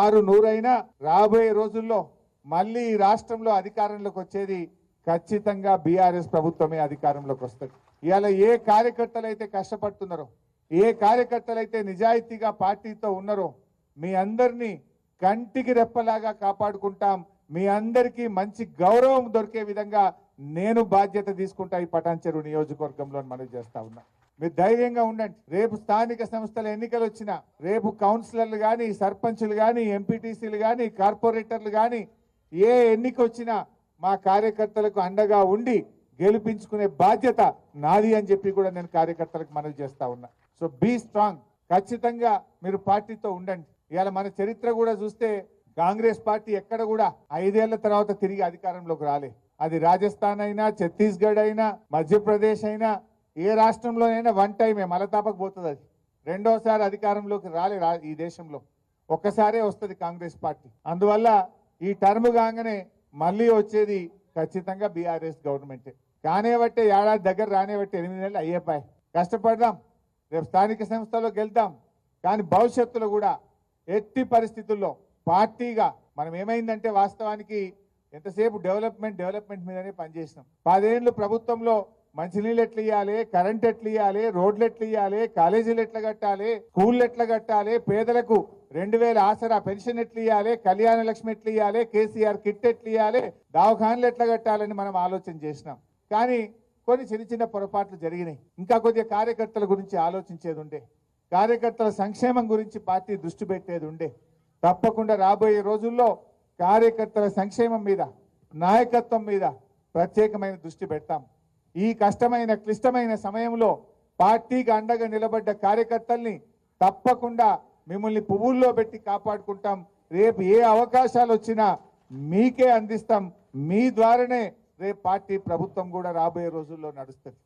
ఆరు నూరైనా రాబోయే రోజుల్లో మళ్ళీ ఈ రాష్ట్రంలో అధికారంలోకి వచ్చేది ఖచ్చితంగా బీఆర్ఎస్ ప్రభుత్వమే అధికారంలోకి వస్తుంది. ఇవాళ ఏ కార్యకర్తలు అయితే కష్టపడుతున్నారో ఏ కార్యకర్తలు అయితే నిజాయితీగా పార్టీతో ఉన్నారో మీ అందరినీ కంటికి రెప్పలాగా కాపాడుకుంటాం. మీ అందరికీ మంచి గౌరవం దొరికే విధంగా నేను బాధ్యత తీసుకుంటా ఈ పటాన్చెరు నియోజకవర్గంలో మనవి చేస్తా ఉన్నా. మీరు ధైర్యంగా ఉండండి. రేపు స్థానిక సంస్థల ఎన్నికలు వచ్చినా రేపు కౌన్సిలర్లు కానీ సర్పంచులు కానీ ఎంపీటీసీలు కానీ కార్పొరేటర్లు కానీ ఏ ఎన్నిక వచ్చినా మా కార్యకర్తలకు అండగా ఉండి గెలిపించుకునే బాధ్యత నాది అని చెప్పి కూడా నేను కార్యకర్తలకు మనవి చేస్తా ఉన్నా. So be strong. ఖచ్చితంగా మీరు పార్టీతో ఉండండి. ఇవాళ మన చరిత్ర కూడా చూస్తే కాంగ్రెస్ పార్టీ ఎక్కడ కూడా ఐదేళ్ళ తర్వాత తిరిగి అధికారంలోకి రాలే. అది రాజస్థాన్ అయినా ఛత్తీస్గఢ్ అయినా మధ్యప్రదేశ్ అయినా ఏ రాష్ట్రంలోనైనా వన్ టైమే మలతాపకు పోతుంది అది. రెండోసారి అధికారంలోకి రాలే ఈ దేశంలో. ఒక్కసారే వస్తుంది కాంగ్రెస్ పార్టీ. అందువల్ల ఈ టర్మ్ కాగానే మళ్ళీ వచ్చేది ఖచ్చితంగా బీఆర్ఎస్ గవర్నమెంటే. కానేబట్టే ఏడాది దగ్గర రానేబట్టే ఎనిమిది నెలలు అయ్యేపాయి. కష్టపడదాం. రేపు స్థానిక సంస్థలో గెలుద్దాం కానీ భవిష్యత్తులో కూడా ఎట్టి పరిస్థితుల్లో పార్టీగా మనం ఏమైందంటే వాస్తవానికి ఎంతసేపు డెవలప్మెంట్ డెవలప్మెంట్ మీదనే పనిచేసినాం. పదేళ్ళు ప్రభుత్వంలో మంచినీళ్ళు ఎట్లా ఇవ్వాలి కరెంట్ ఎట్లా ఇవ్వాలి రోడ్లు ఎట్లా ఇవ్వాలి కాలేజీలు ఎట్లా కట్టాలి? స్కూళ్ళు ఎట్లా కట్టాలి? పేదలకు రెండు వేల ఆసరా పెన్షన్ ఎట్లా ఇవ్వాలి కళ్యాణ లక్ష్మి ఎట్లా ఇవ్వాలి కేసీఆర్ కిట్ ఎట్లా ఇవ్వాలి దావఖాన్లు ఎట్లా కట్టాలని మనం ఆలోచన చేసినాం. కానీ కొన్ని చిన్న చిన్న పొరపాట్లు జరిగినాయి. ఇంకా కొద్దిగా కార్యకర్తల గురించి ఆలోచించేది ఉండే. కార్యకర్తల సంక్షేమం గురించి పార్టీ దృష్టి పెట్టేది ఉండే. తప్పకుండా రాబోయే రోజుల్లో కార్యకర్తల సంక్షేమం మీద నాయకత్వం మీద ప్రత్యేకమైన దృష్టి పెడతాం. ఈ కష్టమైన క్లిష్టమైన సమయంలో పార్టీకి అండగా నిలబడ్డ కార్యకర్తల్ని తప్పకుండా మిమ్మల్ని పువ్వుల్లో పెట్టి కాపాడుకుంటాం. రేపు ఏ అవకాశాలు వచ్చినా మీకే అందిస్తాం. మీ ద్వారానే రేపు పార్టీ ప్రభుత్వం కూడా రాబోయే రోజుల్లో నడుస్తుంది.